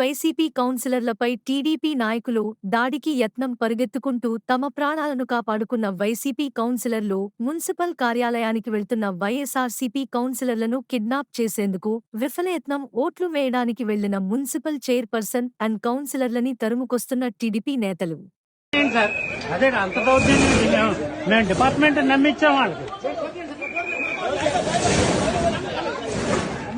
YCP కౌన్సిలర్లపై TDP నాయకులు దాడికి యత్నం పరిగెత్తుకుంటూ తమ ప్రాణాలను కాపాడుకున్న వైసీపీ కౌన్సిలర్లు మున్సిపల్ కార్యాలయానికి వెళ్తున్న వైఎస్ఆర్సీపీ కౌన్సిలర్లను కిడ్నాప్ చేసేందుకు విఫలయత్నం ఓట్లు వేయడానికి వెళ్ళిన మున్సిపల్ చైర్పర్సన్ అండ్ కౌన్సిలర్లని తరుముకొస్తున్న టీడీపీ నేతలు. అదే అంత మేము డిపార్ట్మెంట్ నమ్మించాం వాళ్ళకి.